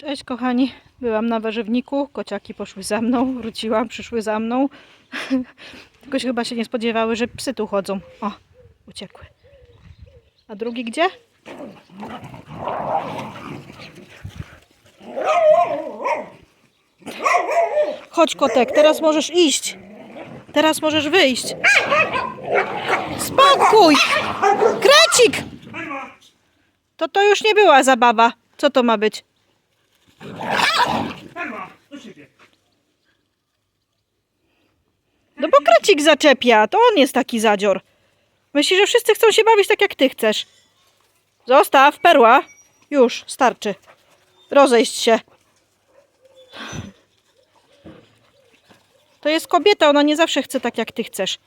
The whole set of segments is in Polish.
Cześć kochani, byłam na warzywniku, kociaki poszły za mną, wróciłam, przyszły za mną. Tylko się chyba się nie spodziewały, że psy tu chodzą. O, uciekły. A drugi gdzie? Chodź kotek, teraz możesz iść. Teraz możesz wyjść. Spokój! Krecik! To to już nie była zabawa. Co to ma być? Do siebie. No bo krecik zaczepia, to on jest taki zadzior. Myślisz, że wszyscy chcą się bawić tak jak ty chcesz. Zostaw, perła. Już, starczy. Rozejść się. To jest kobieta, ona nie zawsze chce tak jak ty chcesz.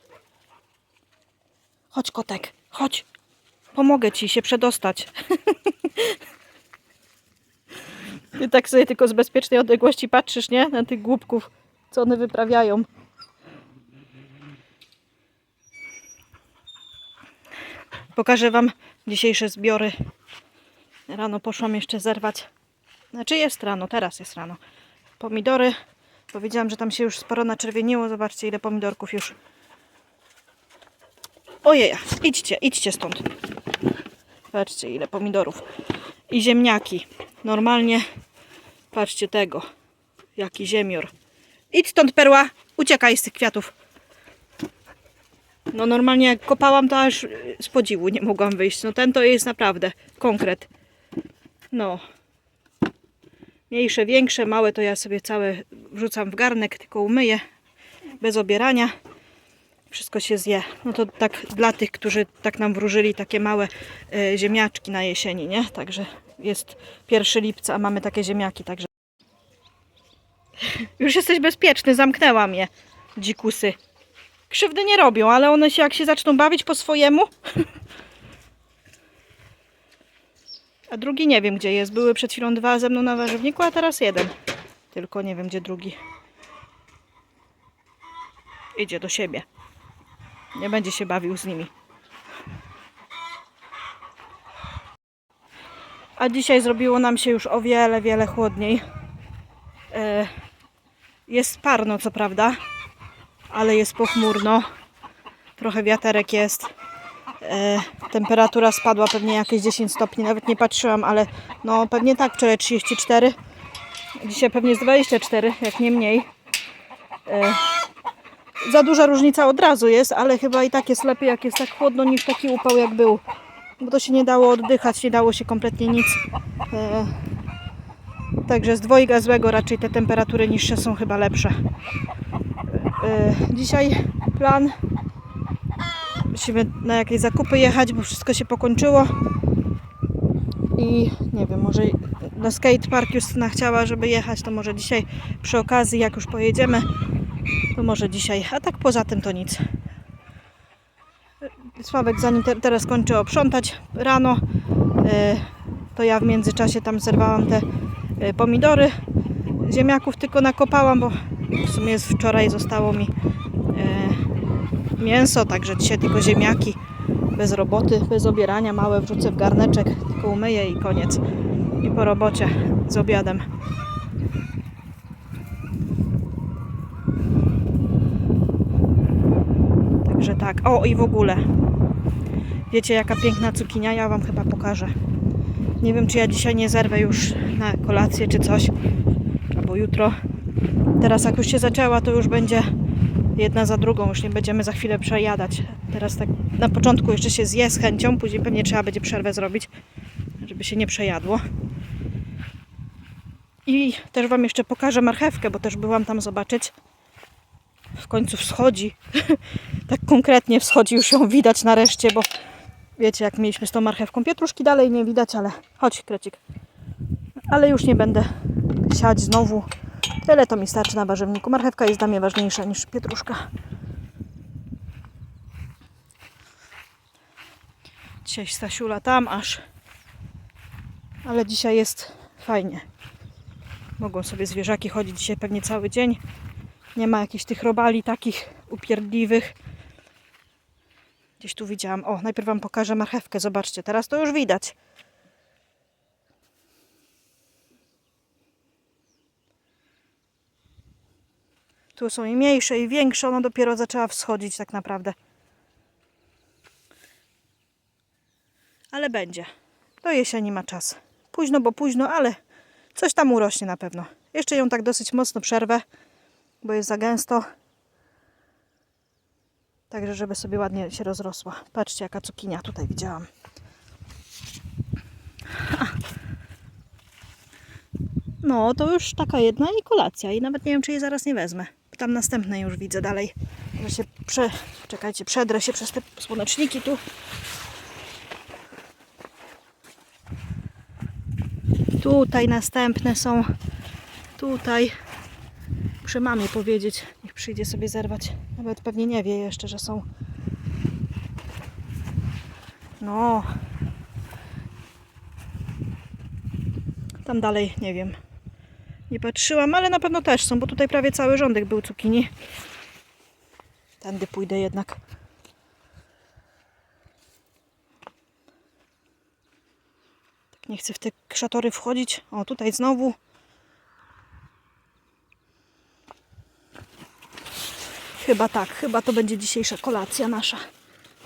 Chodź kotek, chodź. Pomogę ci się przedostać. Ty tak sobie tylko z bezpiecznej odległości patrzysz, nie? Na tych głupków, co one wyprawiają. Pokażę Wam dzisiejsze zbiory. Rano poszłam jeszcze zerwać. Znaczy jest rano, teraz jest rano. Pomidory. Powiedziałam, że tam się już sporo naczerwieniło. Zobaczcie ile pomidorków już. Ojej, idźcie, idźcie stąd. Patrzcie ile pomidorów. I ziemniaki. Normalnie, patrzcie tego. Jaki ziemior. Idź stąd perła, uciekaj z tych kwiatów. No normalnie jak kopałam, to aż y, z podziwu nie mogłam wyjść. No ten to jest naprawdę konkret. No. Mniejsze, większe, małe to ja sobie całe wrzucam w garnek, tylko umyję. Bez obierania. Wszystko się zje. No to tak dla tych, którzy tak nam wróżyli takie małe e, ziemniaczki na jesieni, nie? Także jest 1 lipca, a mamy takie ziemniaki, także. Już jesteś bezpieczny, zamknęłam je. Dzikusy krzywdy nie robią, ale one się jak się zaczną bawić po swojemu. A drugi nie wiem gdzie jest. Były przed chwilą dwa ze mną na warzywniku, a teraz jeden. Tylko nie wiem gdzie drugi. Idzie do siebie. Nie będzie się bawił z nimi. A dzisiaj zrobiło nam się już o wiele, wiele chłodniej. E, Jest parno, co prawda, ale jest pochmurno. Trochę wiaterek jest. E, temperatura spadła pewnie jakieś 10 stopni, nawet nie patrzyłam, ale no pewnie tak, wczoraj 34. Dzisiaj pewnie jest 24, jak nie mniej. E, za duża różnica od razu jest, ale chyba i tak jest lepiej, jak jest tak chłodno, niż taki upał jak był. Bo to się nie dało oddychać, nie dało się kompletnie nic. E, także z dwojga złego raczej te temperatury niższe są chyba lepsze. E, Dzisiaj plan musimy na jakieś zakupy jechać, bo wszystko się pokończyło. I nie wiem, może na skatepark Justyna chciała, żeby jechać, to może dzisiaj przy okazji, jak już pojedziemy, to może dzisiaj. A tak poza tym to nic. Sławek zanim te, teraz kończy oprzątać rano, e, to ja w międzyczasie tam zerwałam te e, pomidory. Ziemniaków tylko nakopałam, bo w sumie z wczoraj zostało mi e, mięso, także dzisiaj tylko ziemniaki bez roboty, bez obierania, małe wrzucę w garneczek, tylko umyję i koniec. I po robocie z obiadem. Także tak. O i w ogóle. Wiecie jaka piękna cukinia? Ja Wam chyba pokażę. Nie wiem czy ja dzisiaj nie zerwę już na kolację czy coś. Albo jutro. Teraz jak już się zaczęła to już będzie jedna za drugą. Już nie będziemy za chwilę przejadać. Teraz tak na początku jeszcze się zje z chęcią. Później pewnie trzeba będzie przerwę zrobić. Żeby się nie przejadło. I też Wam jeszcze pokażę marchewkę, bo też byłam tam zobaczyć. W końcu wschodzi. tak konkretnie wschodzi, już ją widać nareszcie, bo wiecie jak mieliśmy z tą marchewką. Pietruszki dalej nie widać, ale chodź krecik. Ale już nie będę siać znowu. Tyle to mi starczy na warzywniku. Marchewka jest dla mnie ważniejsza niż pietruszka. Dzisiaj Stasiula tam aż. Ale dzisiaj jest fajnie. Mogą sobie zwierzaki chodzić dzisiaj pewnie cały dzień. Nie ma jakichś tych robali takich upierdliwych. Gdzieś tu widziałam. O, najpierw Wam pokażę marchewkę. Zobaczcie, teraz to już widać. Tu są i mniejsze, i większe. Ona dopiero zaczęła wschodzić tak naprawdę. Ale będzie. Do jesieni ma czas. Późno, bo późno, ale coś tam urośnie na pewno. Jeszcze ją tak dosyć mocno przerwę bo jest za gęsto. Także, żeby sobie ładnie się rozrosła. Patrzcie, jaka cukinia tutaj widziałam. No, to już taka jedna i kolacja. I nawet nie wiem, czy jej zaraz nie wezmę. Tam następne już widzę dalej. Że się prze... Czekajcie, przedrę się przez te słoneczniki tu. Tutaj następne są. Tutaj. Muszę mamie powiedzieć. Niech przyjdzie sobie zerwać. Nawet pewnie nie wie jeszcze, że są. No. Tam dalej nie wiem. Nie patrzyłam, ale na pewno też są, bo tutaj prawie cały rządek był cukinii. Tędy pójdę jednak. Tak nie chcę w te krzatory wchodzić. O, tutaj znowu. Chyba tak, chyba to będzie dzisiejsza kolacja nasza.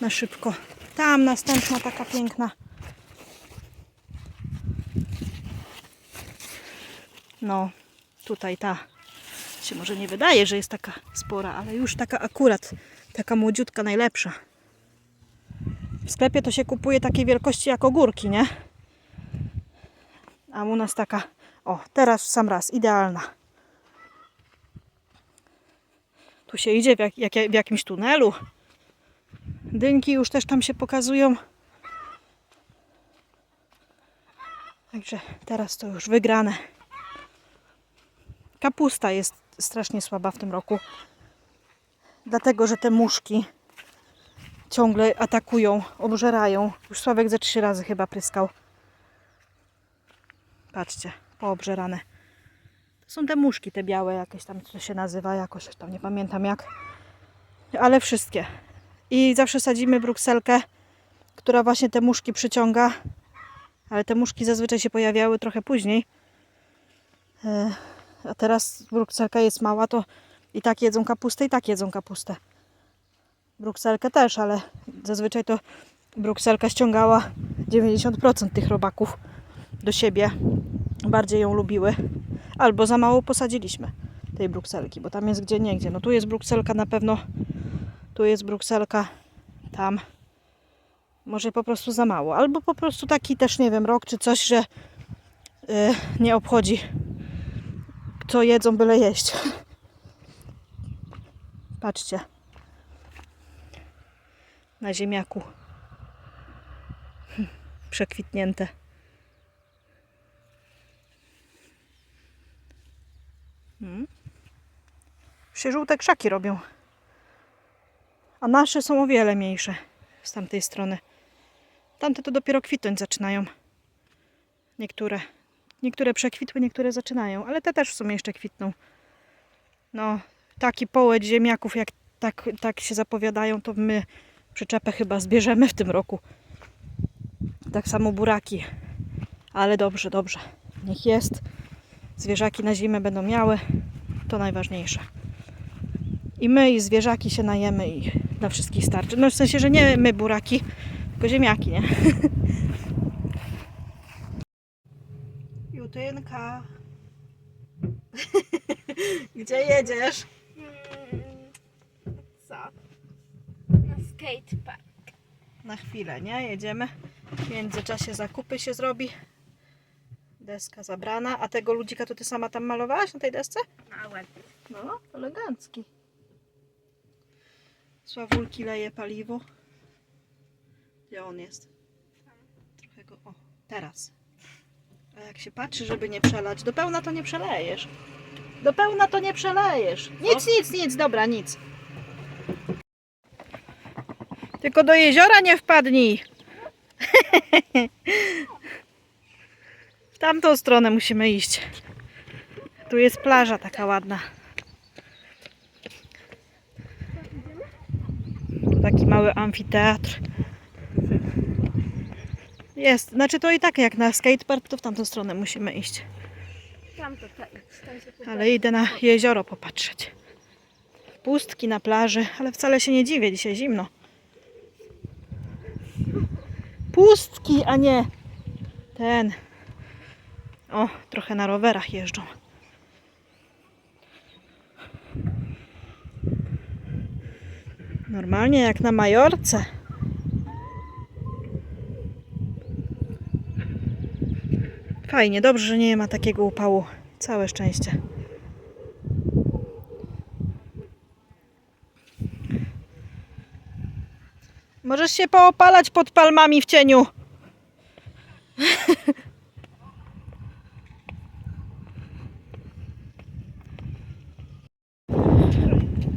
Na szybko. Tam następna taka piękna. No, tutaj ta się może nie wydaje, że jest taka spora, ale już taka akurat, taka młodziutka najlepsza. W sklepie to się kupuje takiej wielkości jak ogórki, nie? A u nas taka, o, teraz w sam raz, idealna. Tu się idzie w, jak, jak, w jakimś tunelu. Dynki już też tam się pokazują. Także teraz to już wygrane. Kapusta jest strasznie słaba w tym roku. Dlatego, że te muszki ciągle atakują, obżerają. Już Sławek ze trzy razy chyba pryskał. Patrzcie, poobżerane. Są te muszki, te białe jakieś tam, co się nazywa jakoś, tam nie pamiętam jak. Ale wszystkie. I zawsze sadzimy brukselkę, która właśnie te muszki przyciąga. Ale te muszki zazwyczaj się pojawiały trochę później. E, a teraz brukselka jest mała, to i tak jedzą kapustę, i tak jedzą kapustę. Brukselkę też, ale zazwyczaj to brukselka ściągała 90% tych robaków do siebie. Bardziej ją lubiły. Albo za mało posadziliśmy tej brukselki, bo tam jest gdzie niegdzie. No tu jest brukselka na pewno, tu jest brukselka, tam. Może po prostu za mało. Albo po prostu taki też, nie wiem, rok czy coś, że yy, nie obchodzi co jedzą, byle jeść. Patrzcie. Na ziemiaku. Przekwitnięte. Hmm. Się żółte krzaki robią. A nasze są o wiele mniejsze z tamtej strony. Tamte to dopiero kwitnąć zaczynają. Niektóre. Niektóre przekwitły, niektóre zaczynają, ale te też w sumie jeszcze kwitną. No, taki połeć ziemniaków, jak tak, tak się zapowiadają, to my przyczepę chyba zbierzemy w tym roku. Tak samo buraki. Ale dobrze, dobrze. Niech jest. Zwierzaki na zimę będą miały. To najważniejsze. I my, i zwierzaki się najemy i na wszystkich starczy. No w sensie, że nie my buraki, tylko ziemniaki, nie? Jutynka. Gdzie jedziesz? Co? Na skatepark. Na chwilę, nie? Jedziemy. W międzyczasie zakupy się zrobi. Deska zabrana. A tego ludzika to ty sama tam malowałaś na tej desce? A ładnie. No, elegancki. Sławulki leje paliwo. Gdzie on jest? Trochę go... O, teraz. A jak się patrzy, żeby nie przelać, do pełna to nie przelejesz. Do pełna to nie przelejesz. Nic, nic, nic, dobra, nic. Tylko do jeziora nie wpadnij. Tamtą stronę musimy iść. Tu jest plaża taka ładna. Taki mały amfiteatr. Jest, znaczy to i tak jak na skatepark, to w tamtą stronę musimy iść. Ale idę na jezioro popatrzeć. pustki na plaży, ale wcale się nie dziwię, dzisiaj zimno. Pustki, a nie ten. O, trochę na rowerach jeżdżą. Normalnie jak na Majorce. Fajnie, dobrze, że nie ma takiego upału. Całe szczęście. Możesz się poopalać pod palmami w cieniu.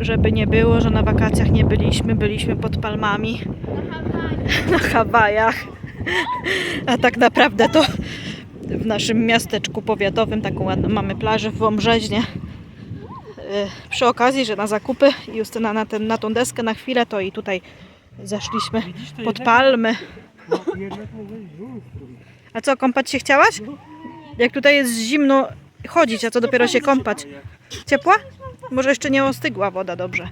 Żeby nie było, że na wakacjach nie byliśmy, byliśmy pod palmami Na Hawajach. A tak naprawdę to w naszym miasteczku powiatowym taką ładną mamy plażę w Wąbrzeźnie. Yy, Przy okazji, że na zakupy Justyna na, ten, na tą deskę na chwilę, to i tutaj zeszliśmy pod palmy. No. A co, kąpać się chciałaś? Jak tutaj jest zimno chodzić, a co dopiero się kąpać? Ciepła? Może jeszcze nie ostygła woda dobrze.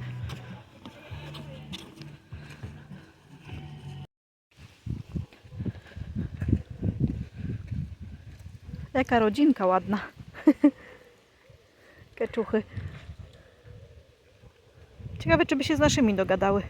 Jaka rodzinka ładna. Keczuchy. Ciekawe, czy by się z naszymi dogadały.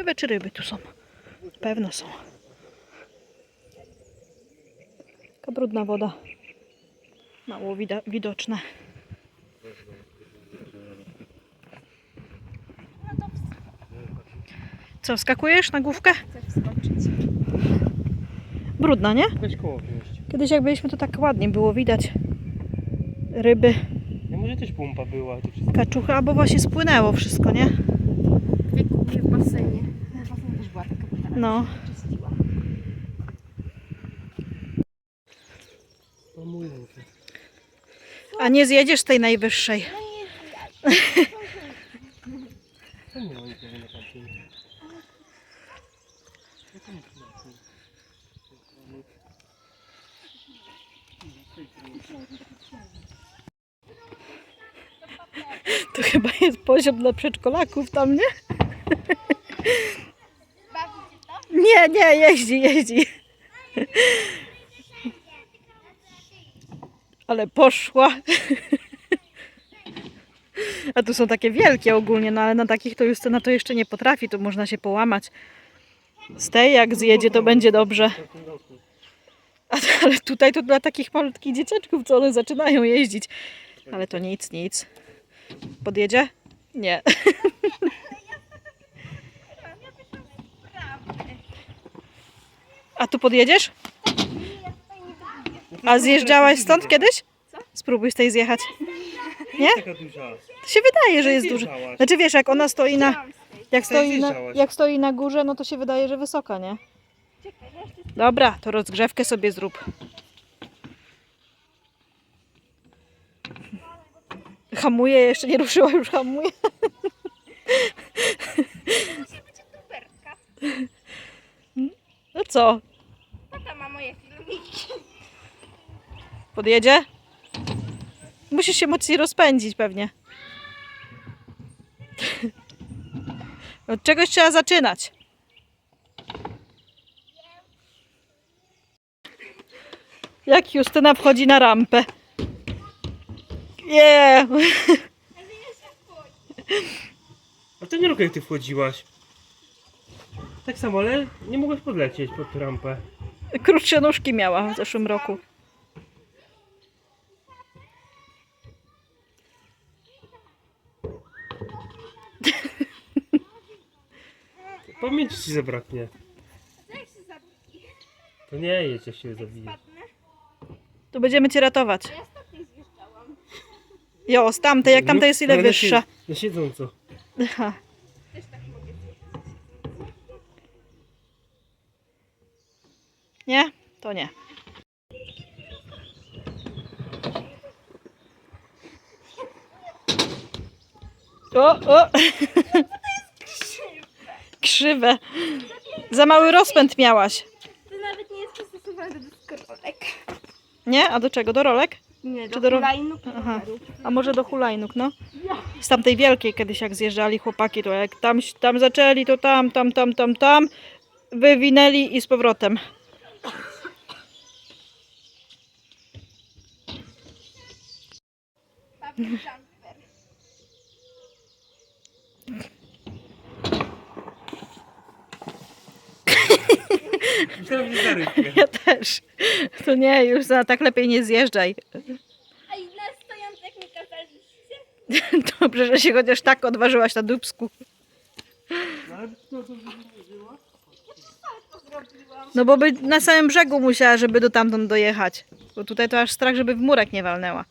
Ciekawe, czy ryby tu są. Pewno są. Taka brudna woda. Mało widoczne. Co, skakujesz na główkę? Chcesz wskoczyć? Brudna, nie? Weź koło wziąć. Kiedyś jak byliśmy, to tak ładnie było widać. Ryby, Ja może też pompa była. Kaczuchy, albo właśnie spłynęło wszystko, nie? Jak kupię w basenie. W basenie też była taka woda. No. A nie zjedziesz z tej najwyższej. Przydatne. To chyba jest poziom dla przedszkolaków tam, nie? Nie, nie, jeździ, jeździ. Ale poszła. A tu są takie wielkie ogólnie, no ale na takich to Justyna to jeszcze nie potrafi, to można się połamać. Z tej jak zjedzie, to będzie dobrze. Ale tutaj to dla takich malutkich dzieciaczków, co one zaczynają jeździć. Ale to nic, nic. Podjedzie? Nie. A tu podjedziesz? A zjeżdżałaś stąd kiedyś? Spróbuj z tej zjechać. Nie? Taka duża. To się wydaje, że jest duży. Zjeżdżałaś. Znaczy wiesz, jak ona stoi na, jak stoi na, jak stoi na górze, no to się wydaje, że wysoka, nie? Dobra, to rozgrzewkę sobie zrób. Hamuje, jeszcze nie ruszyła, już hamuje. No co, podjedzie? Musisz się mocniej rozpędzić pewnie. Od czegoś trzeba zaczynać. Jak Justyna wchodzi na rampę. Nie. A to nie rok jak ty wchodziłaś. Tak samo, ale nie mogłaś podlecieć pod rampę. Krótsze nóżki miała w zeszłym roku. Pamięci ci zabraknie. Jak się zabije? To nie jedź, jak się zabije. Spadnę. To będziemy cię ratować. Ja ostatnio zjeżdżałam. Jo, z tamtej, jak tamta jest ile Ale na wyższa. Na siedząco. Aha. Też tak mogę zjeżdżać. Nie? To nie. O, o! Krzywe. Za mały rozpęd miałaś. To nawet nie jest przystosowane do deskorolek. Nie? A do czego? Do rolek? Nie, Czy do do ro- hulajnóg i Aha. rowerów. A może do hulajnóg, no? Z tamtej wielkiej kiedyś jak zjeżdżali chłopaki, to jak tam, tam zaczęli, to tam, tam, tam, tam, tam, wywinęli i z powrotem. Papi Myślałem, że za rybkę. Ja też. To nie, już za tak lepiej nie zjeżdżaj. A i na stojących mi kazaliście? Dobrze, że się chociaż tak odważyłaś na dubsku. No, ale to, to. No bo by na samym brzegu musiała, żeby do tamtąd dojechać. Bo tutaj to aż strach, żeby w murek nie walnęła.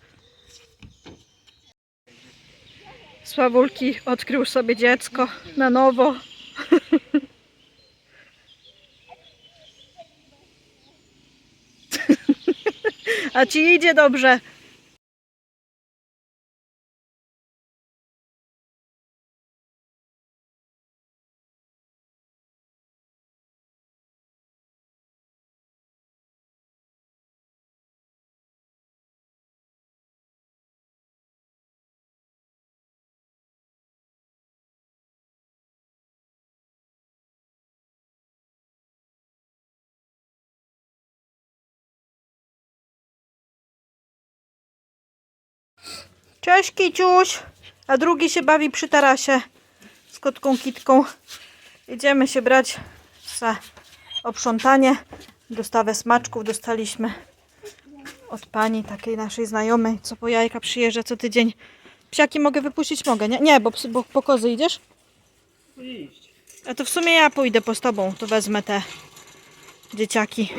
Sławulki odkrył sobie dziecko na nowo. A ci idzie dobrze. Cześć Kiciuś. A drugi się bawi przy tarasie z kotką Kitką. Idziemy się brać za oprzątanie. Dostawę smaczków dostaliśmy od pani takiej naszej znajomej, co po jajka przyjeżdża co tydzień. Psiaki mogę wypuścić? Mogę, nie? Nie, bo, psy- bo po kozy idziesz? iść. A to w sumie ja pójdę po z tobą, to wezmę te dzieciaki.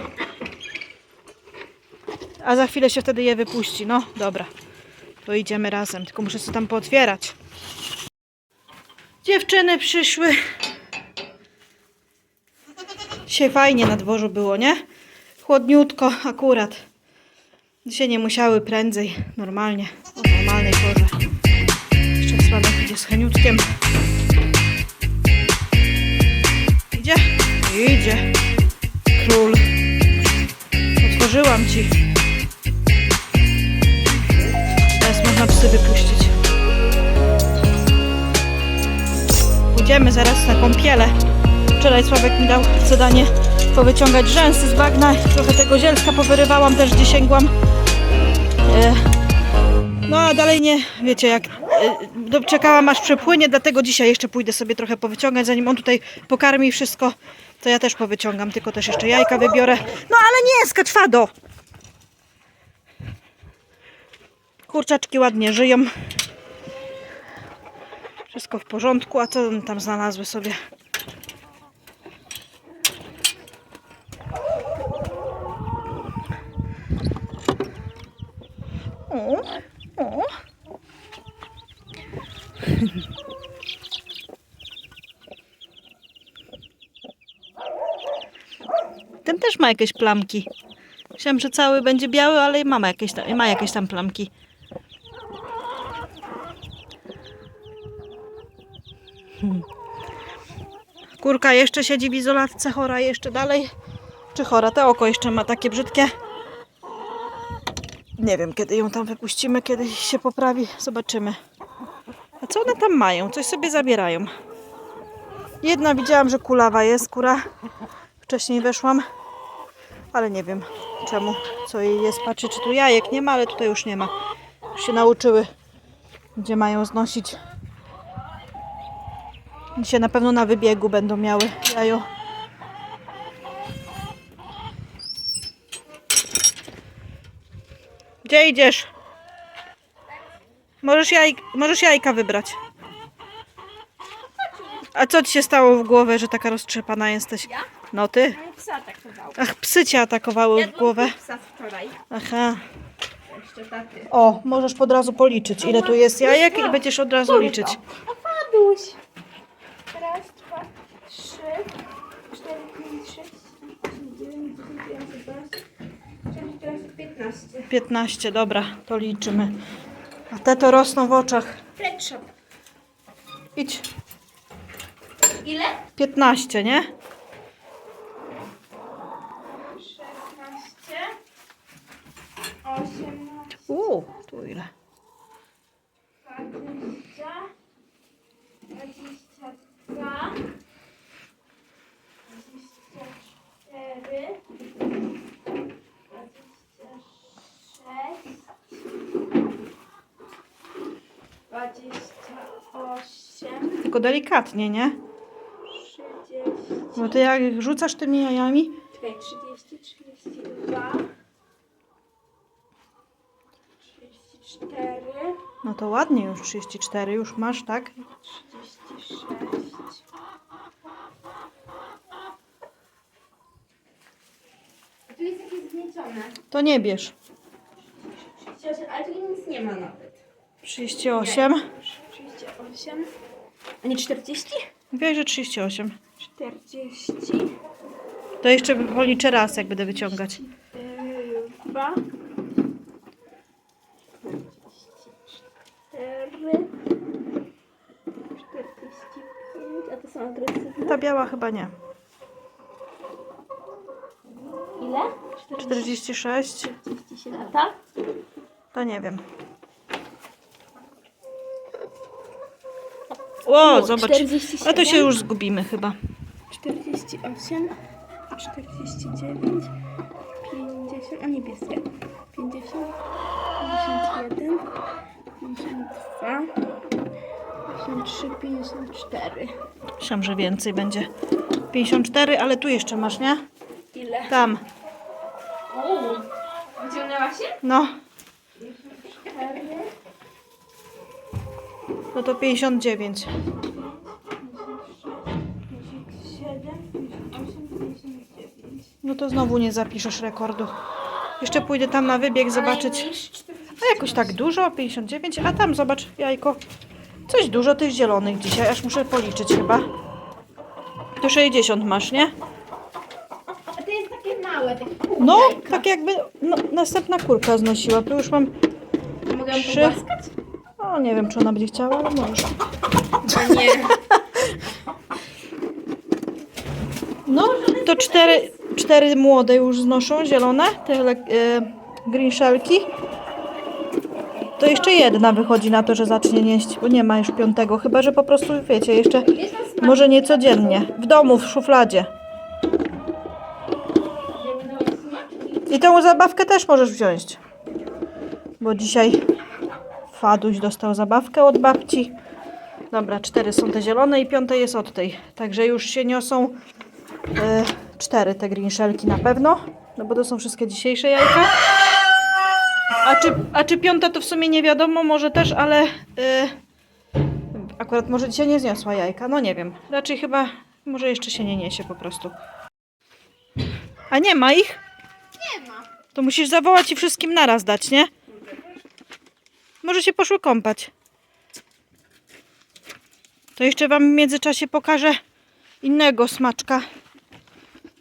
A za chwilę się wtedy je wypuści. No, dobra. To idziemy razem, tylko muszę sobie tam pootwierać. Dziewczyny przyszły. Dzisiaj fajnie na dworzu było, nie? Chłodniutko akurat. Dzisiaj nie musiały prędzej, normalnie, o normalnej porze. Jeszcze Sławek idzie z Heniutkiem. Idzie? Idzie. Król. Otworzyłam ci. Psy wypuścić. Pójdziemy zaraz na kąpiele. Wczoraj Sławek mi dał zadanie powyciągać rzęsy z bagna. Trochę tego zielska powyrywałam, też gdzie sięgłam. E, no a dalej nie, wiecie jak, e, do- czekałam aż przepłynie, dlatego dzisiaj jeszcze pójdę sobie trochę powyciągać, zanim on tutaj pokarmi wszystko, to ja też powyciągam, tylko też jeszcze jajka wybiorę. No ale nie, skaczwado! Kurczaczki ładnie żyją. Wszystko w porządku, a co tam znalazły sobie? O, o. Ten też ma jakieś plamki. Myślałam, że cały będzie biały, ale ma jakieś tam, ma jakieś tam plamki. Kurka jeszcze siedzi w izolatce, chora jeszcze dalej. Czy chora? Te oko jeszcze ma takie brzydkie. Nie wiem, kiedy ją tam wypuścimy, kiedy się poprawi. Zobaczymy. A co one tam mają? Coś sobie zabierają. Jedna widziałam, że kulawa jest, kura. Wcześniej weszłam, ale nie wiem czemu, co jej jest. Patrzę, czy tu jajek nie ma, ale tutaj już nie ma. Już się nauczyły, gdzie mają znosić. Dzisiaj na pewno na wybiegu będą miały jajo. Gdzie idziesz? Możesz, jaj, możesz jajka wybrać. A co ci się stało w głowę, że taka roztrzepana jesteś? Ja? No ty. Psa atakował. Ach, psy cię atakowały w głowę. psa wczoraj. Aha. Jeszcze taty. O, możesz od razu policzyć, ile tu jest jajek i będziesz od razu liczyć. O, Faduś. Raz, dwa, trzy, cztery, pięć, sześć, osiem, dziewięć, dziesięć, jedenaście, dwanaście, trzynaście, czternaście, piętnaście. 15, dobra, to liczymy. A te to rosną w oczach. Pet shop. Idź. Ile? 15, nie? 16, 18, Uuu, tu ile? 20, 22, 24, 26, 28, Tylko delikatnie, nie? 30, Bo ty jak rzucasz tymi jajami, czekaj, 30, 32, 34, no to ładnie już 34 już masz, tak? 36. A tu jest jakieś zgniecione. To nie bierz. 38, ale tu nic nie ma nawet. 38. 38. A nie 40? Mówiłaś, że 38. 40. To jeszcze policzę raz, jak będę wyciągać. Dwa. 44. 45. A to są agresywne? Ta biała chyba nie. Ile? 46. 47. A ta? To nie wiem. O, O, zobacz. 47. A to się już zgubimy chyba. 48, 49, 50, a niebieskie. 50, 51, 52, 53, 54. Myślałam, że więcej będzie. 54, ale tu jeszcze masz, nie? Ile? Tam. Się? No, 4, no to 59. 57, 58, 59. No to znowu nie zapiszesz rekordu. Jeszcze pójdę tam na wybieg zobaczyć. A jakoś tak dużo, 59, a tam zobacz, jajko. Coś dużo tych zielonych dzisiaj, aż muszę policzyć chyba. To 60 masz, nie? A to jest takie małe, takie pół No, jajka. tak jakby no, następna kurka znosiła. Tu już mam, Mogę ją trzy. pogłaskać? o nie wiem czy ona będzie chciała, ale możesz. A nie. No, to cztery, cztery młode już znoszą, zielone, te le- e, green shellki. To jeszcze jedna wychodzi na to, że zacznie nieść, bo nie ma już piątego, chyba że po prostu, wiecie, jeszcze może nie codziennie. W domu, w szufladzie. I tą zabawkę też możesz wziąć. Bo dzisiaj Faduś dostał zabawkę od babci. Dobra, cztery są te zielone i piąte jest od tej. Także już się niosą e, cztery te grinszelki na pewno. No bo to są wszystkie dzisiejsze jajka. A czy, a czy piąta to w sumie nie wiadomo, może też, ale e, akurat może dzisiaj nie zniosła jajka. No nie wiem. Raczej chyba może jeszcze się nie niesie po prostu. A nie ma ich? To musisz zawołać i wszystkim naraz dać, nie? Może się poszły kąpać. To jeszcze wam w międzyczasie pokażę innego smaczka.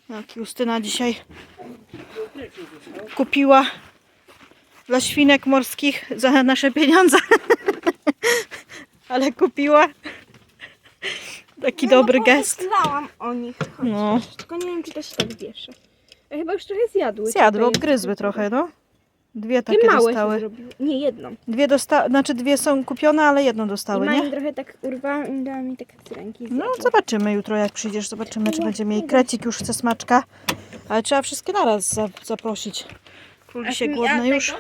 Jak Justyna dzisiaj kupiła dla świnek morskich za nasze pieniądze. Ale kupiła. Taki dobry gest. Myślałam o nich. No, Tylko nie wiem, czy to się tak bierze. Ja chyba już trochę zjadły. zjadły, Tutaj obgryzły jest- trochę, no. Dwie Takie takie małe dostały. się zrobiły. Nie, jedną. Dwie dosta znaczy dwie są kupione, ale jedną I dostały, Mani nie? trochę tak urwałam i dała mi tak z ręki. No zjadła. zobaczymy jutro jak przyjdziesz, zobaczymy czy będzie mieli krecik już chce smaczka. Ale trzeba wszystkie naraz za, zaprosić. Król mi- głodny już.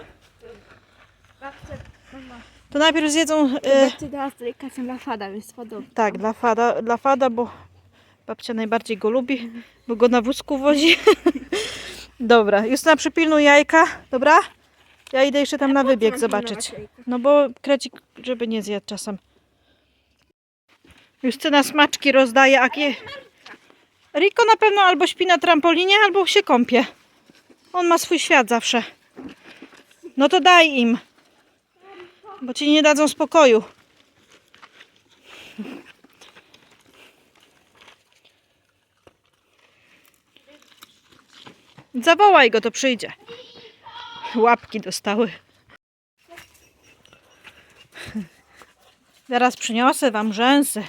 To najpierw zjedzą, e, Babcia dała z delikacją dla fada, więc fadowy. tak, dla fada, dla fada, bo babcia najbardziej go lubi, bo go na wózku wozi. dobra, Justyna przypilnuj jajka, dobra? Ja idę jeszcze tam na wybieg zobaczyć. No bo krecik, żeby nie zjadł czasem. Justyna smaczki rozdaje, a kie... Riko na pewno albo śpi na trampolinie, albo się kąpie. On ma swój świat zawsze. No to daj im. Bo ci nie dadzą spokoju. Zawołaj go, to przyjdzie. Łapki dostały. Zaraz przyniosę wam rzęsy.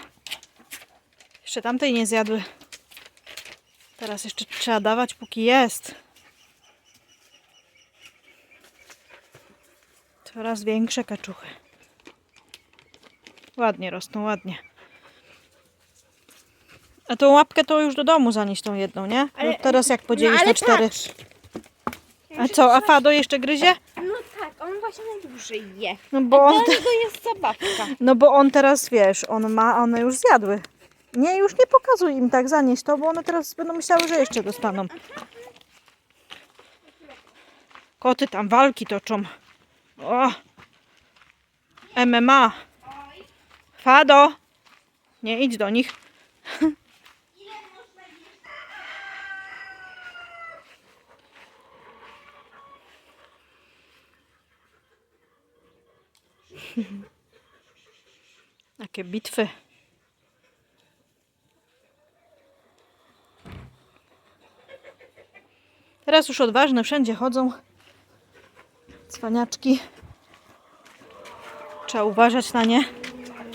Jeszcze tamtej nie zjadły. Teraz jeszcze trzeba dawać, póki jest. Coraz większe kaczuchy. Ładnie rosną, ładnie. A tą łapkę to już do domu zanieść tą jedną, nie? Ale- no teraz jak podzielisz ale na cztery. patrz. A co, a Fado jeszcze gryzie? No tak, on właśnie najdłużej je. No bo on, To jest zabawka. no bo on teraz, wiesz, on ma, one już zjadły. Nie, już nie pokazuj im tak, zanieść to, bo one teraz będą myślały, że jeszcze dostaną. Koty tam walki toczą. O! MMA. Fado! Nie idź do nich. Jakie bitwy. Teraz już odważne wszędzie chodzą. Cwaniaczki. Trzeba uważać na nie.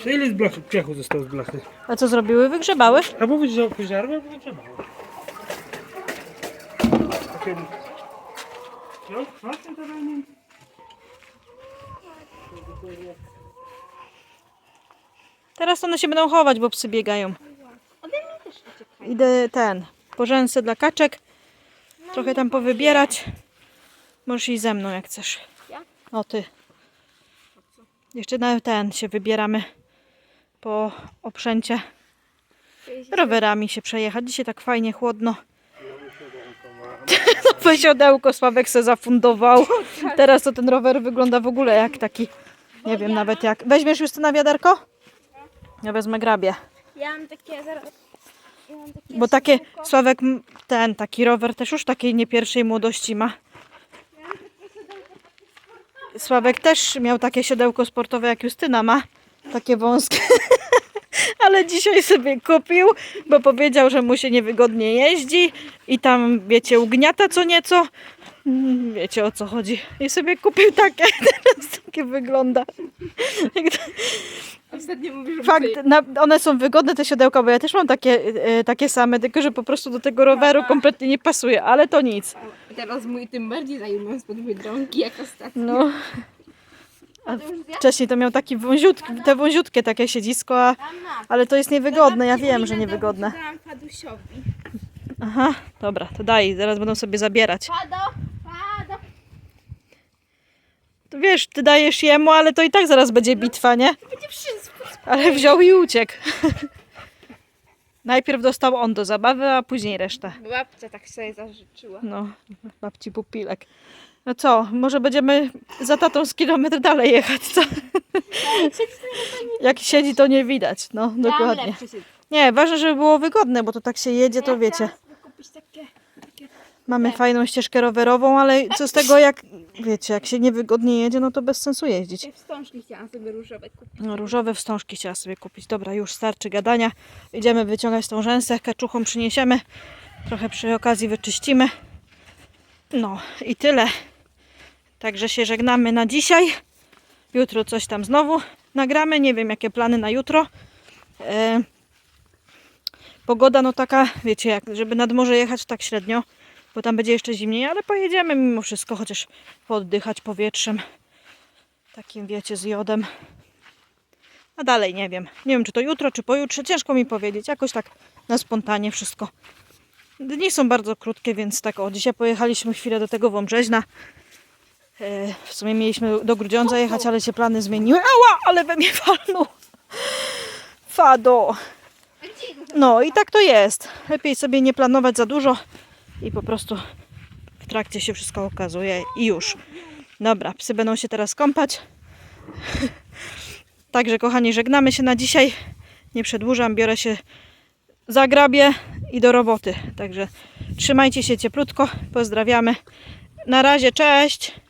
To ile z blachy, piachu zostało z blachy? A co zrobiły? Wygrzebały? A mówisz, że pożarły, bo nie trzeba. Takie... No, kwasy to nie... Teraz one się będą chować, bo psy biegają. Idę ten, porzęsę dla kaczek. Trochę tam powybierać. Możesz iść ze mną jak chcesz. Ja? O ty. Jeszcze na ten się wybieramy po oprzęcie. Rowerami się przejechać. Dzisiaj tak fajnie chłodno. Nowe siodełko Sławek se zafundował. Teraz to ten rower wygląda w ogóle jak taki, nie wiem nawet jak. Weźmiesz już na wiaderko? Ja wezmę grabie. Ja mam takie zaraz. Ja mam takie Bo takie. Sławek, ten taki rower też już takiej nie pierwszej młodości ma. Sławek też miał takie siodełko sportowe jak Justyna ma. Takie wąskie. Ale dzisiaj sobie kupił, bo powiedział, że mu się niewygodnie jeździ i tam, wiecie, ugniata co nieco. Mm, Wiecie o co chodzi. I sobie kupił takie, teraz takie wygląda. Ostatnio mówisz, Fakt, na, one są wygodne te siodełka, bo ja też mam takie, e, takie same, tylko że po prostu do tego roweru kompletnie nie pasuje, ale to nic. Teraz mój tym bardziej zajmuję spod biedronki jak ostatnio. No. A wcześniej to miał taki wąziutki, te wąziutkie takie siedzisko, a, ale to jest niewygodne, ja wiem, że niewygodne. Aha, dobra, to daj, zaraz będą sobie zabierać. To wiesz, ty dajesz jemu, ale to i tak zaraz będzie bitwa, nie? Będzie wszystko. Ale wziął i uciekł. Najpierw dostał on do zabawy, a później resztę. Babcia tak sobie zażyczyła. No, babci pupilek. No co, może będziemy za tatą z kilometr dalej jechać, co? Jak siedzi, to nie widać, no, dokładnie. Nie, ważne, żeby było wygodne, bo to tak się jedzie, to wiecie. kupić takie, takie Mamy fajną ścieżkę rowerową, ale co z tego, jak, wiecie, jak się niewygodnie jedzie, no to bez sensu jeździć. wstążki chciałam sobie różowe kupić. No, różowe wstążki chciała sobie kupić. Dobra, już starczy gadania. Idziemy wyciągać tą rzęsę, kaczuchą przyniesiemy. Trochę przy okazji wyczyścimy. No i tyle. Także się żegnamy na dzisiaj. Jutro coś tam znowu nagramy. Nie wiem jakie plany na jutro. E, pogoda no taka, wiecie, jak, żeby nad morze jechać tak średnio, bo tam będzie jeszcze zimniej, ale pojedziemy mimo wszystko, chociaż pooddychać powietrzem. Takim wiecie, z jodem. A dalej nie wiem. Nie wiem, czy to jutro, czy pojutrze. Ciężko mi powiedzieć. Jakoś tak na spontanie wszystko. Dni są bardzo krótkie, więc tak o, dzisiaj pojechaliśmy chwilę do tego Wąbrzeźna. E, w sumie mieliśmy do Grudziądza jechać, ale się plany zmieniły. Ała, ale we mnie walnął. Fado. No i tak to jest. Lepiej sobie nie planować za dużo i po prostu w trakcie się wszystko okazuje i już. Dobra, psy będą się teraz kąpać. Także kochani, żegnamy się na dzisiaj. Nie przedłużam, biorę się za grabie i do roboty. Także trzymajcie się cieplutko. Pozdrawiamy. Na razie, cześć.